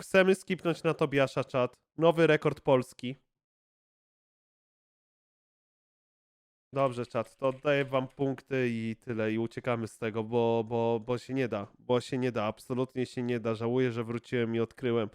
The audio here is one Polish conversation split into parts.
Chcemy skipnąć na Tobiasza czat. Nowy rekord Polski. Dobrze, czat, to oddaję wam punkty i tyle, i uciekamy z tego, bo, bo, bo się nie da, bo się nie da, absolutnie się nie da. Żałuję, że wróciłem i odkryłem.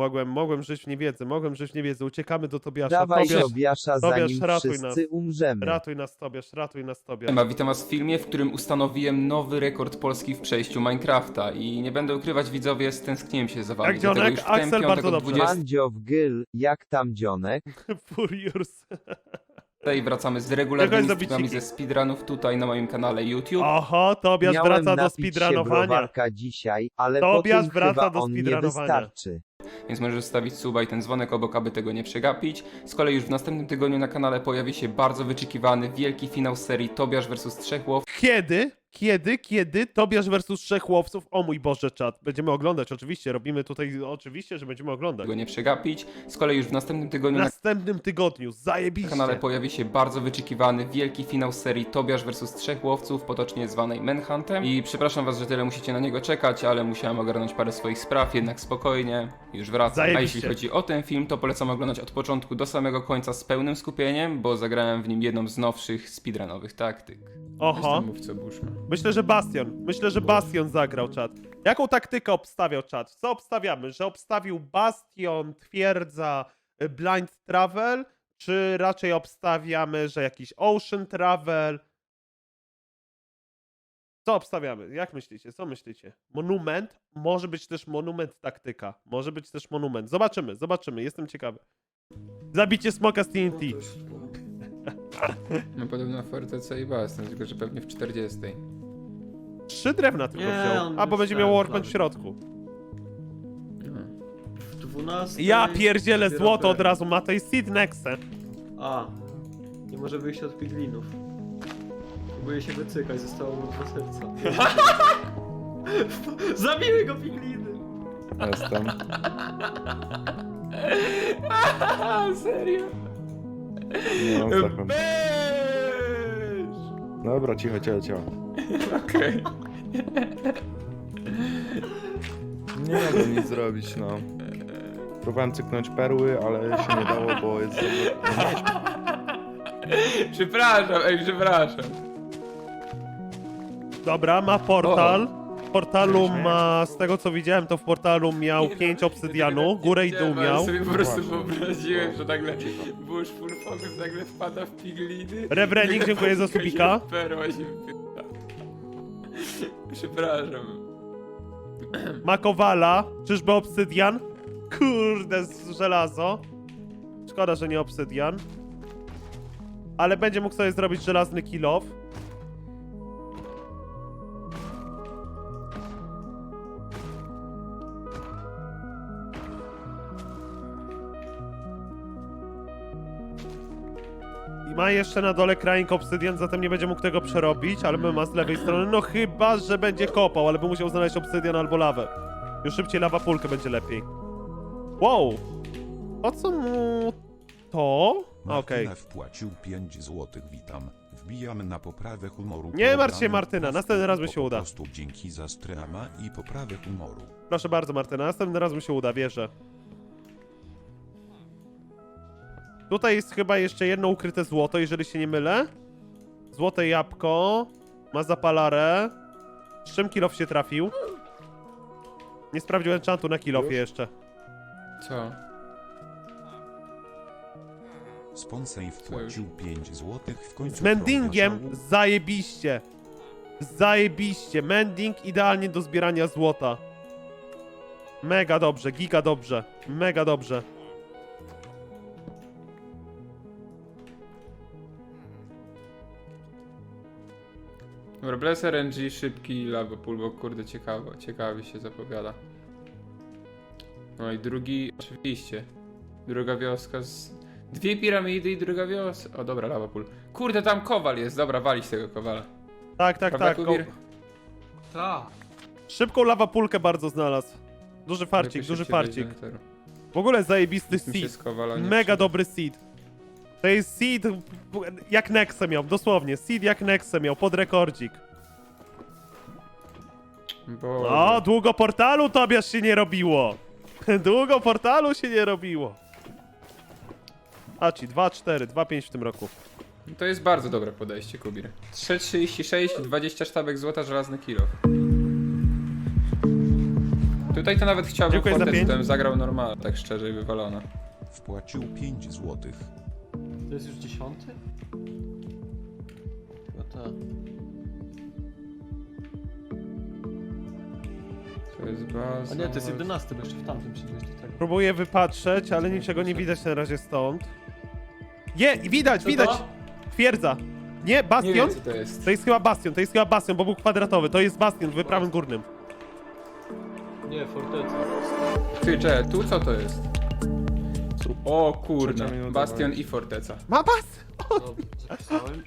Mogłem, mogłem żyć w niewiedzy, mogłem żyć w niewiedzy. Uciekamy do Tobiasza. Dawaj Tobiasz, Tobiasza, Tobiasz, zanim ratuj wszyscy umrzemy. ratuj nas, Tobiasz, ratuj nas, Tobiasz. Siema, witam was w filmie, w którym ustanowiłem nowy rekord Polski w przejściu Minecrafta i nie będę ukrywać widzowie, stęskniłem się za wami. Jak dlatego dzionek? już w ten Axel, piątek bardzo o dobrze. 20 Mandzio w gyl, jak tam dzionek? Furious. i wracamy z regularnymi zabiciki. streamami ze speedrunów tutaj na moim kanale YouTube. Oho, Tobiasz Miałem wraca do napić się speedrunowania. browarka dzisiaj, ale Tobiasz wraca chyba do on nie speedrunowania. wystarczy. Więc możesz zostawić suba i ten dzwonek obok, aby tego nie przegapić. Z kolei już w następnym tygodniu na kanale pojawi się bardzo wyczekiwany wielki finał serii Tobiasz vs Trzech Łow. Kiedy? Kiedy? Kiedy? Tobiasz versus trzech łowców? O mój Boże, czat. Będziemy oglądać, oczywiście. Robimy tutaj, oczywiście, że będziemy oglądać. Tego nie przegapić. Z kolei już w następnym W tygodniu na następnym tygodniu, zajebiście. kanale pojawi się bardzo wyczekiwany wielki finał serii Tobiasz vs Trzech Łowców, potocznie zwanej Manhuntem. I przepraszam was, że tyle musicie na niego czekać, ale musiałem ogarnąć parę swoich spraw, jednak spokojnie, już wracam. A Zajebiście. jeśli chodzi o ten film, to polecam oglądać od początku do samego końca z pełnym skupieniem, bo zagrałem w nim jedną z nowszych speedrunowych taktyk. Oho. Mówco Bushman. Myślę, że Bastion. Myślę, że Bastion zagrał czat. Jaką taktykę obstawiał czat? Co obstawiamy? Że obstawił Bastion, twierdza, y, Blind Travel? Czy raczej obstawiamy, że jakiś Ocean Travel? Co obstawiamy? Jak myślicie? Co myślicie? Monument? Może być też monument taktyka. Może być też monument. Zobaczymy, zobaczymy. Jestem ciekawy. Zabicie smoka z TNT. No podobno fortece i Bastion, tylko że pewnie w 40. Trzy drewna tylko Nie, wziął. on A, bo będzie miał workbench w środku. W 12. Ja pierdzielę dopiero złoto od pewnie. razu, ma to jest Seed Nexe. A. Nie może wyjść od piglinów. Próbuję się wycykać, zostało mu dwa serca. Zabiły go pigliny! Jestem. Serio? Nie mam sekund. Dobra, cicho, cicho, cicho. Okej. Nie mogę nic zrobić, no. Próbowałem cyknąć perły, ale się nie dało, bo jest... Przepraszam, ej, przepraszam. Dobra, ma portal. W portalu ma, z tego co widziałem, to w portalu miał Nie, 5 no, obsydianu, ja tego górę i dół miał. sobie po prostu wyobraziłem, że nagle Bush full focus nagle wpada w pigliny. Rewrenik, dziękuję za subika. Perła się wpyta. Przepraszam. Ma kowala. Czyżby obsydian? Kurde, z żelazo. Szkoda, że nie obsydian. Ale będzie mógł sobie zrobić żelazny kill off. Ma jeszcze na dole kraink obsydian, zatem nie będzie mógł tego przerobić, ale ma z lewej strony. No chyba, że będzie kopał, ale by musiał znaleźć obsydian albo lawę. Już szybciej lawa pulkę będzie lepiej. Wow! Po co mu to? Okej. Martyna wpłacił 5 złotych, witam. Wbijamy na poprawę humoru. Nie martw się, Programu Martyna, po następny raz mi po się uda. prostu dzięki za strema i poprawę humoru. Proszę bardzo, Martyna, następny raz mi się uda, wierzę. Tutaj jest chyba jeszcze jedno ukryte złoto, jeżeli się nie mylę. Złote jabłko. Ma zapalarę. Z czym kilof się trafił? Nie sprawdziłem enchantu na kilofie jeszcze. Co? Sponsor wpłacił 5 złotych w końcu. Z mendingiem program zajebiście. Zajebiście. Mending idealnie do zbierania złota. Mega dobrze, giga dobrze. Mega dobrze. Dobra, Bless RNG, szybki lava pool, bo kurde ciekawo, ciekawie się zapowiada. No i drugi, oczywiście. Druga wioska z... Dwie piramidy i druga wioska. O dobra, lava pool. Kurde, tam kowal jest, dobra, walić tego kowala. Tak, tak, Prawda, tak. Kubir? Ko- Ta. Szybką lawapulkę bardzo znalazł. Duży farcik, duży szybciej farcik. W ogóle zajebisty Nic mi się seed. z kowala nie Mega przyda. dobry seed. To jest seed jak Nexe miał, dosłownie. Seed jak Nexe miał, pod rekordzik. Bo... No, długo portalu Tobiasz się nie robiło. Długo portalu się nie robiło. A ci 2-4, 2-5 w tym roku. To jest bardzo dobre podejście, Kubir. 3,36, 20 sztabek złota, żelazny kilo. Tutaj to nawet chciałbym Dziękuję za pięć. zagrał normal, tak szczerze i wywalona. Wpłacił 5 złotych. To jest już dziesiąty? Chyba tak. To jest baza... A nie, to jest jedenasty, bo jeszcze w tamtym przyjdziesz do tego. Próbuję wypatrzeć, ale niczego nie widać na razie stąd. Je, widać, widać! Twierdza. Nie, Nie bastion? wiem co to jest. To jest chyba bastion, to jest chyba bastion, bo był kwadratowy. To jest bastion w prawym górnym. Nie, forteca. Ty, cze, tu co to jest? O minuta Bastion i Forteca. Ma bas! Zapisałem.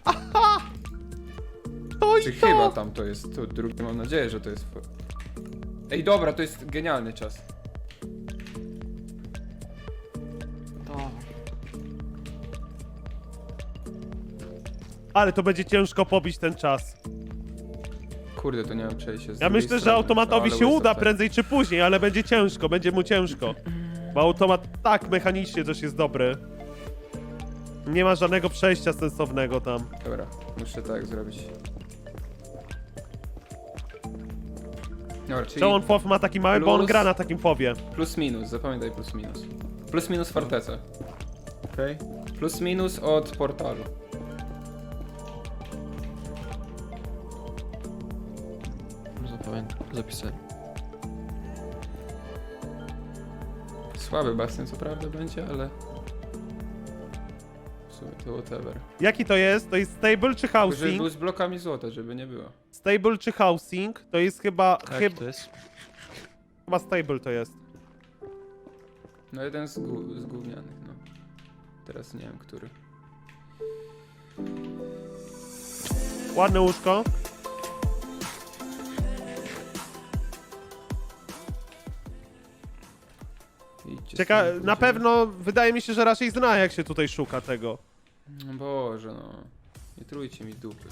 To i Czy to! chyba tam to jest, to drugi mam nadzieję, że to jest... Ej, dobra, to jest genialny czas. Ale to będzie ciężko pobić ten czas. Kurde, to nie mam przejścia z Ja drugiej myślę, że strony. automatowi Ale się waste uda time. prędzej czy później, ale będzie ciężko, będzie mu ciężko. Bo automat tak mechanicznie też jest dobry. Nie ma żadnego przejścia sensownego tam. Dobra, muszę tak zrobić. Dobra, czyli Czemu on FOW ma taki mały, bo on plus- gra na takim FOWie. plus minus, zapamiętaj plus minus. Plus minus Forteca. Okej. Plus minus od portalu. Zapamiętam. Zapisałem. Słaby Bastion co prawda będzie, ale... W sumie to whatever. Jaki to jest? To jest stable czy Tylko, żeby housing? był z blokami złota, żeby nie było. Stable czy housing? To jest chyba... Tak, Chyba, to jest. chyba stable to jest. No jeden z, gó- z gównianych, no. Teraz nie wiem, który. Ładne łóżko. Idźcie Cieka sobie, na pewno wydaje mi się, że raczej zna jak się tutaj szuka tego. No Boże, no. Nie trójcie mi dupy.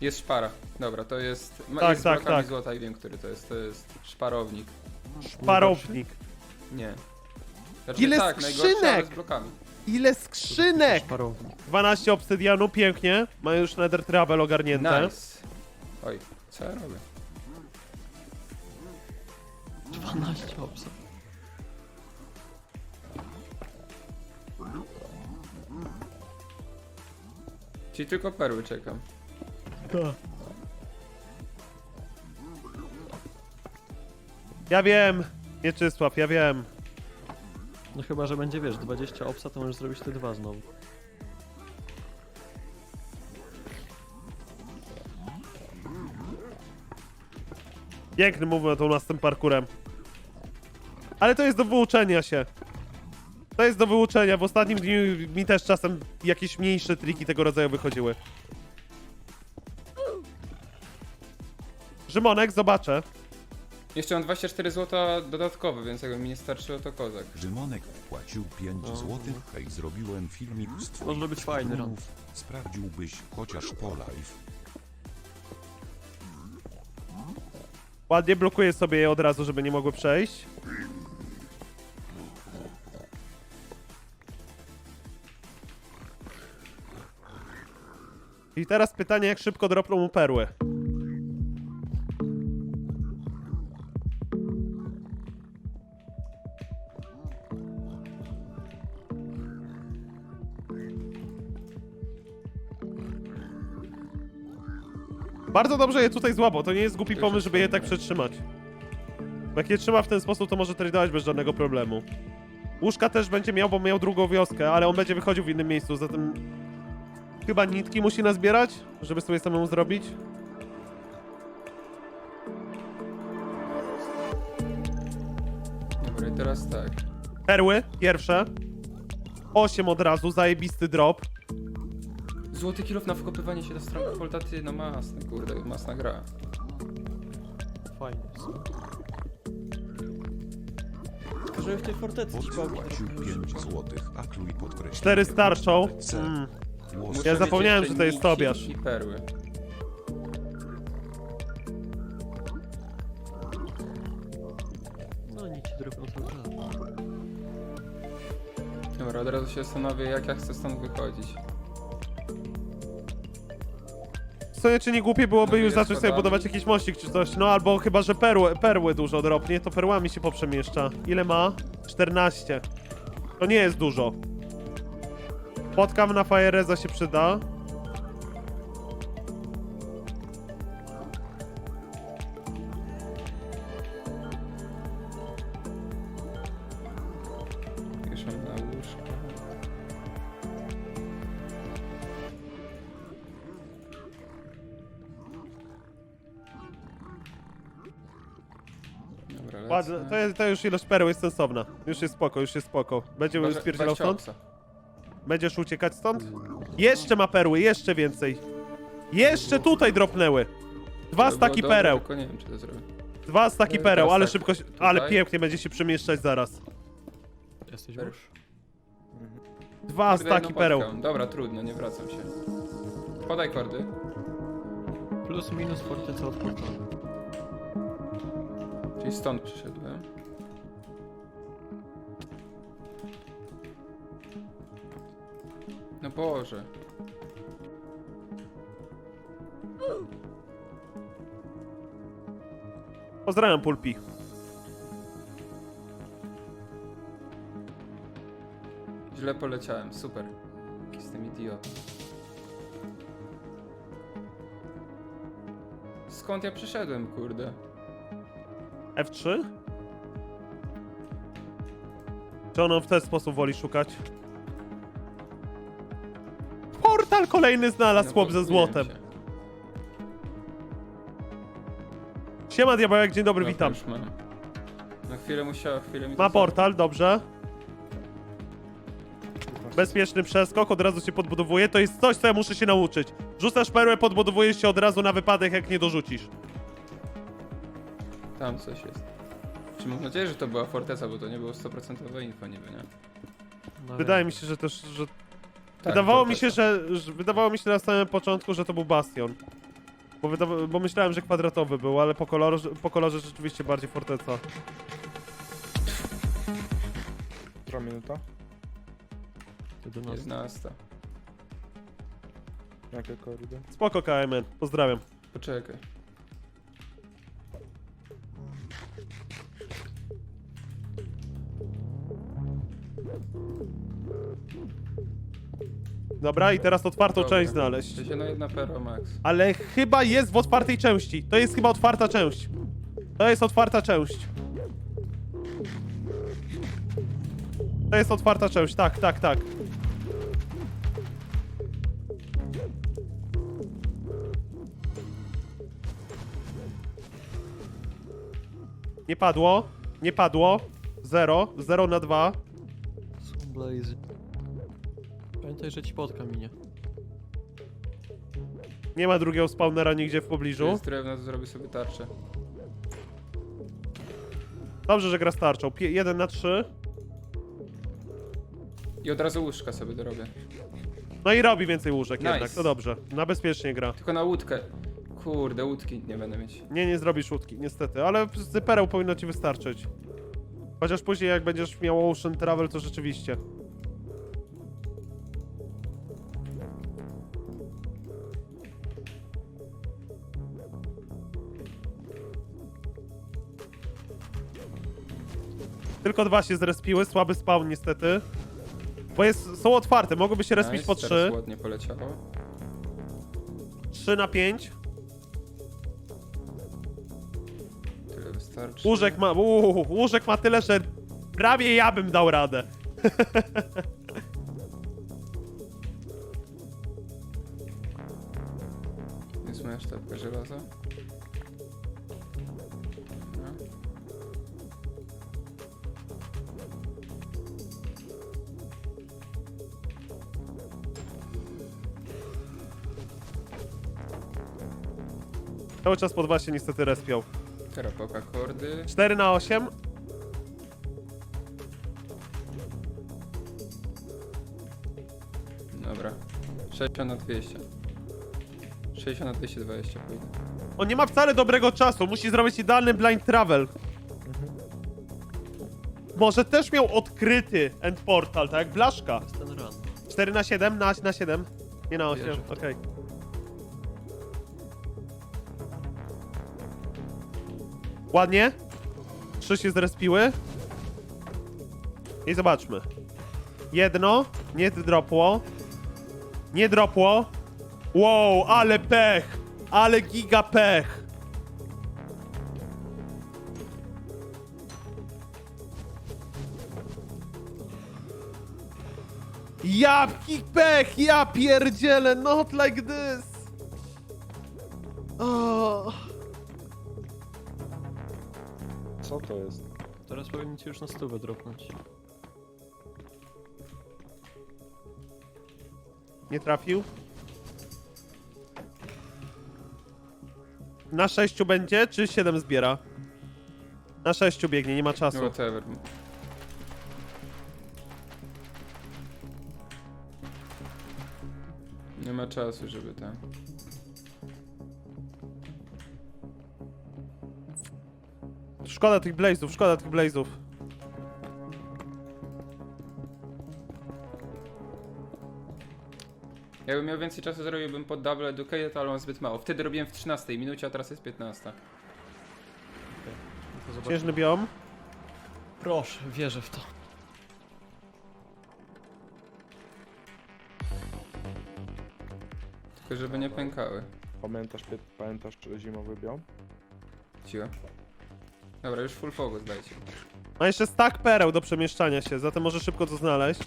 Jest szpara. Dobra, to jest. Ma, Tak, jest z tak, blokami tak. złota i wiem, który to jest. To jest szparownik. Parownik. Nie. Znaczy, Ile tak, ale skrzynek! z blokami. Ile skrzynek! Szparownik. 12 obsydianu, pięknie. Ma już Nether Trouble ogarnięte. Nice. Oj, co ja robię? 12 obsa. Czyli tylko perły czekam. Ja wiem, Mieczysław, ja wiem. No chyba, że będzie, wiesz, 20 obsa, to możesz zrobić te dwa znowu. Piękny movement u nas z tym parkurem. Ale to jest do wyuczenia się. To jest do wyuczenia. W ostatnim dniu mi też czasem jakieś mniejsze triki tego rodzaju wychodziły. Rzymonek, zobaczę. Jeszcze mam 24 zł dodatkowe, więc jakby mi nie starczyło, to kozak. Rzymonek wpłacił 5 złotych. Hej, zrobiłem filmik z twoich Może być fajny filmów. Sprawdziłbyś chociaż po live. Ładnie blokuję sobie je od razu, żeby nie mogły przejść. I teraz pytanie, jak szybko dropną mu perły. Bardzo dobrze je tutaj złapał, to nie jest głupi pomysł, żeby je tak przetrzymać. Bo jak je trzyma w ten sposób, to może tradować bez żadnego problemu. Łóżka też będzie miał, bo miał drugą wioskę, ale on będzie wychodził w innym miejscu, zatem... Chyba nitki musi nazbierać, żeby sobie samemu zrobić. Dobra, i teraz tak. Perły, pierwsze. 8 od razu, zajebisty drop. Złoty kilof na wkopywanie się do stron foltaty, no masne, kurde, masna gra. Fajnie. Tylko, żeby w tej fortecy ci pałki Odpłacił trochę 5 złotych, a kluj podkreślił. Cztery starszą. Mm. Ja zapomniałem, że to jest Tobiasz. I perły. No nie ci drugą cały. Dobra, od razu się zastanowię, jak ja chcę stąd wychodzić. Sumie czy nie głupie byłoby No, już jest zacząć sobie schodami. budować jakiś mościk czy coś, no albo chyba, że perły, perły dużo dropnie, to perłami się poprzemieszcza. Ile ma? 14. To nie jest dużo. Spotkam na Fireza się przyda. To, jest, to już ilość perły jest sensowna. Już jest spoko, już jest spoko. Będziemy że spierdzielał stąd? Będziesz uciekać stąd? Jeszcze ma perły, jeszcze więcej. Jeszcze tutaj dropnęły. Dwa To staki było dobre, pereł. Tylko nie wiem, czy to zrobię. Dwa staki No i pereł, teraz ale tak, szybko, się- ale tutaj. pięknie będzie się przemieszczać zaraz. Jesteś już? Dwa Kurde, staki jedną pereł. podkę. Dobra, trudno, nie wracam się. Podaj kordy. Plus minus fortyca od portalu. Czyli stąd przyszedłem. No Boże. Pozdrawiam Pulpi. Źle poleciałem, super. Jestem idiotą. Skąd ja przyszedłem, kurde? F3? Czy on w ten sposób woli szukać? Portal kolejny znalazł chłop ze złotem. cię. Siema diabełek, dzień dobry, Dobra, witam. Już mam. Na chwilę musiała, chwilę mi to Ma portal, dobrze. Bezpieczny przeskok, od razu się podbudowuje. To jest coś, co ja muszę się nauczyć. Rzucasz perłę, podbudowujesz się od razu na wypadek, jak nie dorzucisz. Tam coś jest. Czy mam nadzieję, że to była forteca, bo to nie było 100% info niby, nie? No Wydaje mi się, że też, że... Tak, wydawało mi się, forteca. że, że... Wydawało mi się na samym początku, że to był bastion. Bo, wydawa... bo myślałem, że kwadratowy był, ale po kolorze, po kolorze rzeczywiście bardziej forteca. Która minuta? 11. 11. Jakie kordy? Spoko KMN, pozdrawiam. Poczekaj. Dobra, i teraz otwartą Dobra. część znaleźć. Się no jedna max. Ale chyba jest w otwartej części. To jest chyba otwarta część. To jest otwarta część. To jest otwarta część, tak, tak, tak. Nie padło, nie padło. Zero, zero na dwa. Blazy. Pamiętaj, że ci podka minie. Nie ma drugiego spawnera nigdzie w Tu pobliżu. jest drewno, to zrobię sobie tarczę. Dobrze, że gra starczą. Pie- jeden na trzy. I od razu łóżka sobie dorobię. No i robi więcej łóżek Nice. jednak, to dobrze. Na bezpiecznie gra. Tylko na łódkę. Kurde, łódki nie będę mieć. Nie, nie zrobisz łódki, niestety, ale z pereł powinno ci wystarczyć. Chociaż później jak będziesz miał Ocean Travel, to rzeczywiście. Tylko dwa się zrespiły, słaby spawn niestety. Bo jest, są otwarte, mogłyby się respić Nice, po teraz trzy. ładnie poleciało. 3 na 5. wystarczy. Łóżek ma, uu, łóżek ma tyle, że prawie ja bym dał radę. Jest moja sztabka żelaza. Dobra. Cały czas po dwa się niestety respią. Teraz poka kordy. 4 na 8. Dobra. 60 na 200. 60 na 220 pójdę. On nie ma wcale dobrego czasu, musi zrobić idealny blind travel. może też miał odkryty end portal, tak jak Blaszka. To jest ten run. 4 na 7, na, na 7. Nie na 8, Wierzę w to. Ładnie. Trzy się zrespiły. I zobaczmy. Jedno, nie dropło. Nie dropło. Wow, ale pech! Ale giga pech! Jaki pech! Ja pierdzielę! Not like this! O. Co to jest? Teraz powinien ci już na stówę dropnąć. Nie trafił. Na sześciu będzie, czy siedem zbiera? Na sześciu biegnie, nie ma czasu. Whatever. Nie ma czasu, żeby tam. Szkoda tych blazów, szkoda tych blazów. Jakbym miał więcej czasu, zrobiłbym pod double educated, ale mam zbyt mało. Wtedy robiłem w 13 minucie, a teraz jest 15. No to zobacz. Śnieżny biom. Proszę, wierzę w to. Tylko żeby nie pękały. Pamiętasz, pie- pamiętasz zimowy biom? Cicho. Dobra, już full focus dajcie. Ma jeszcze stack pereł do przemieszczania się, zatem może szybko to znaleźć.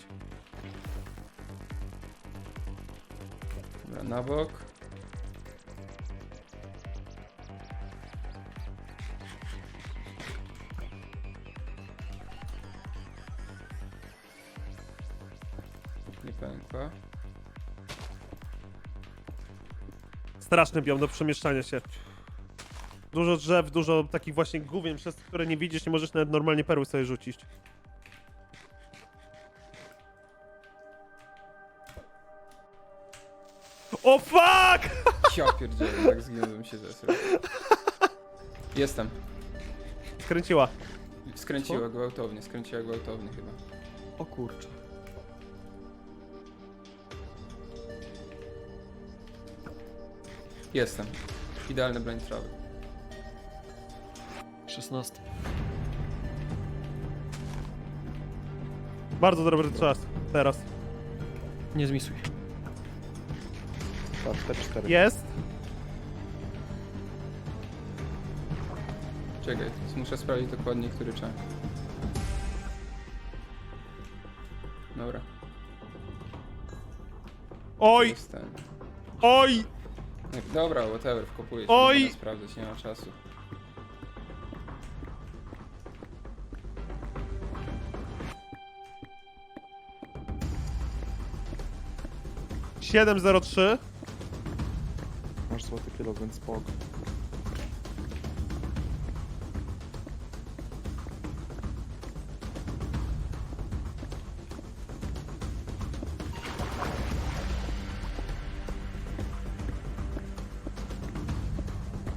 Dobra, na bok. Nie pękła. Straszny biom do przemieszczania się. Dużo drzew, dużo takich właśnie główien, przez które nie widzisz, nie możesz nawet normalnie perły sobie rzucić. O fuck! Ja pierdzielę, tak zginąłem się zesrał. Jestem. Skręciła. Skręciła gwałtownie, skręciła gwałtownie chyba. O kurczę. Jestem. Idealny blind travel. 16. Bardzo dobry czas. Teraz. Nie zmisuj. Patrz, te cztery. Jest. Czekaj, muszę sprawdzić dokładnie, który czas. Dobra. Oj! Jest ten. Oj! Dobra, whatever, wkopuję się. Oj! Nie będę sprawdzać, nie ma czasu. Siedem zero trzy. Masz złoty kilo, więc spoko.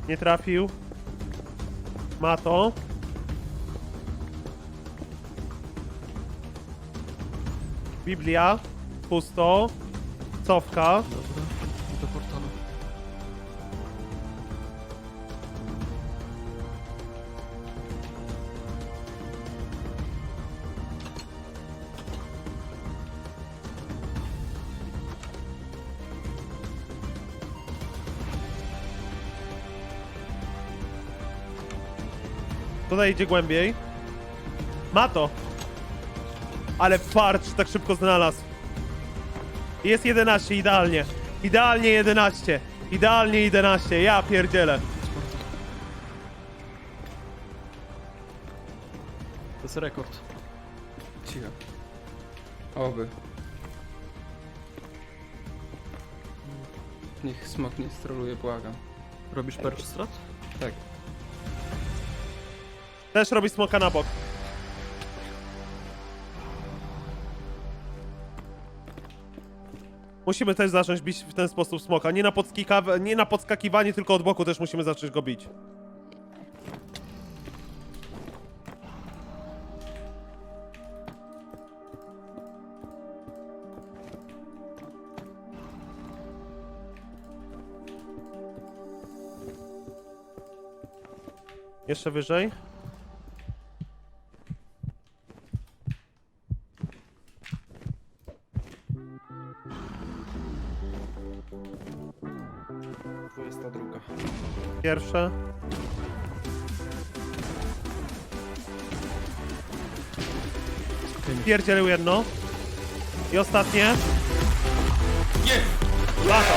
Nie trafił. Ma to. Biblia. Pusto. Cofka. Dobra. Do portalu. Tutaj idzie głębiej. Ma to. Ale farcz tak szybko znalazł. Jest 11, idealnie. Idealnie 11. Idealnie 11, ja pierdzielę. To jest rekord. Cicho. Oby. Niech smok nie stroluje, błagam. Robisz perch strat? Tak. Też robi smoka na bok. Musimy też zacząć bić w ten sposób smoka. Nie na, podskika- nie na podskakiwanie, tylko od boku też musimy zacząć go bić. Jeszcze wyżej. Pierwsze. Pierdzielił jedno. I ostatnie. Jest! Lata.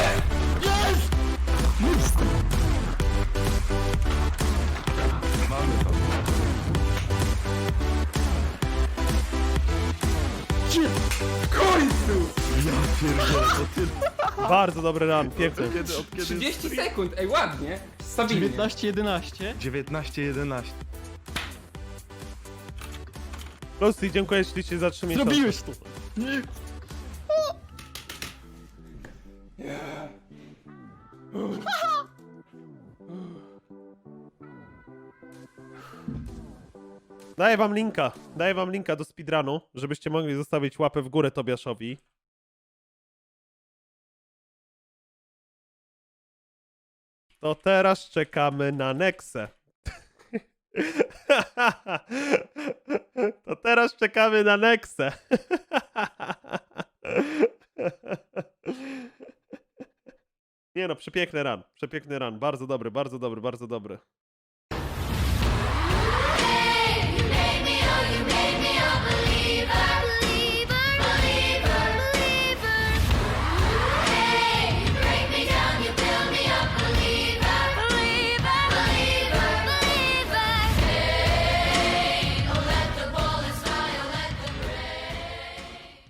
W końcu! Bardzo dobry run, piękny. Kiedy, od kiedy 30 sekund, ej ładnie. Stabilnie. 19-11. 19-11. Lucy, dziękuję ślicznie za 3 miesiące. Zrobiłeś to! Daję wam linka. Daję wam linka do speedrunu, żebyście mogli zostawić łapę w górę Tobiaszowi. To teraz czekamy na Nexę. To teraz czekamy na Nexę. Nie no, przepiękny run. Przepiękny run. Bardzo dobry, bardzo dobry, bardzo dobry.